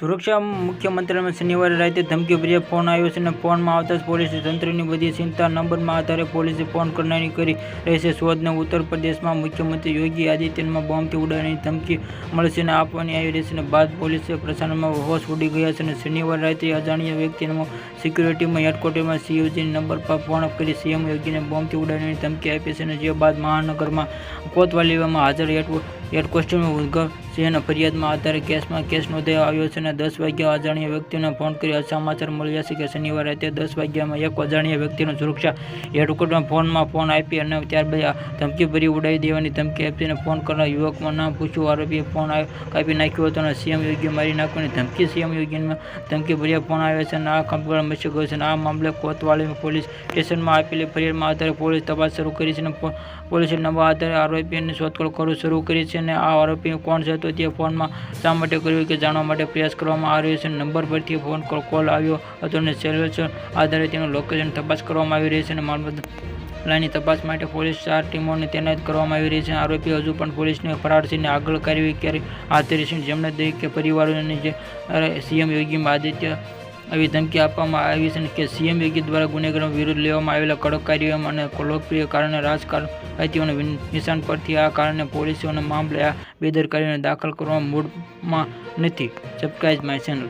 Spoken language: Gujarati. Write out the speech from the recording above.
સુરક્ષા મુખ્યમંત્રીને શનિવારે રાતે ધમકીભર્યા ફોન આવ્યો છે અને ફોનમાં આવતા જ પોલીસે તંત્રની બધી ચિંતા નંબરમાં આધારે પોલીસે ફોન કરનારી કરી રહી છે શોધને ઉત્તર પ્રદેશમાં મુખ્યમંત્રી યોગી આદિત્યનાથમાં બોમ્બથી ઉડાડવાની ધમકી મળશે અને આપવાની આવી રહી છે અને બાદ પોલીસે પ્રસારણમાં હોશ ઉડી ગયા છે અને શનિવારે રાત્રે અજાણ્યા વ્યક્તિનો સિક્યુરિટીમાં હેડક્વાર્ટરમાં સીઓજીની નંબર પર ફોન કરી સીએમ યોગીને બોમ્બથી ઉડાડવાની ધમકી આપી છે અને જે બાદ મહાનગરમાં કોતવાલીમાં હાજર હેડ હેડ સિંહના ફરિયાદમાં આધારે કેસમાં કેસ નોંધાયો આવ્યો છે અને દસ વાગ્યા અજાણ્યા વ્યક્તિને ફોન કરી સમાચાર મળ્યા છે કે શનિવારે તે દસ વાગ્યામાં એક અજાણ્યા વ્યક્તિને સુરક્ષા હેડક્વાર્ટરમાં ફોનમાં ફોન આપી અને ત્યારબાદ આ ધમકીભરી ઉડાવી દેવાની ધમકી આપીને ફોન કરનાર યુવકમાં નામ પૂછ્યું. આરોપીએ ફોન કાપી નાખ્યો હતો અને સીએમ યોગી મારી નાખવાની ધમકી સીએમ યોગીમાં ધમકી ભર્યા ફોન આવ્યા છે અને આ કંપની મચી ગયો છે અને આ મામલે કોતવાલી પોલીસ સ્ટેશનમાં આપેલી ફરિયાદમાં આધારે પોલીસ તપાસ શરૂ કરી છે અને પોલીસે નવા આધારે આરોપીની શોધખોળ શરૂ કરી છે અને આ આરોપી કોણ છે તો તે ફોનમાં શા માટે કર્યું કે જાણવા માટે પ્રયાસ કરવામાં આવી રહ્યો છે. નંબર પરથી ફોન કોલ આવ્યો હતો અને સર્વેલન્સ આધારે તેનું લોકેશન તપાસ કરવામાં આવી રહી છે અને મામલત લાની તપાસ માટે પોલીસ ચાર ટીમોને તૈનાત કરવામાં આવી રહી છે. આરોપી હજુ પણ પોલીસને ફરાર છે અને આગળ કાર્યવાહી કરી હાથ ધરી છે જેમણે દરેક પરિવારોને જે સીએમ યોગી આદિત્ય આવી ધમકી આપવામાં આવી છે કે સીએમ યોગી દ્વારા ગુનેગારો વિરુદ્ધ લેવામાં આવેલા કડક કાર્યો અને લોકપ્રિય કારણે રાજકારણીઓને નિશાન પરથી આ કારણે પોલીસોના મામલે આ બેદરકારીને દાખલ કરવા મૂડમાં નથી સબસ્ક્રાઇબ માય ચેનલ.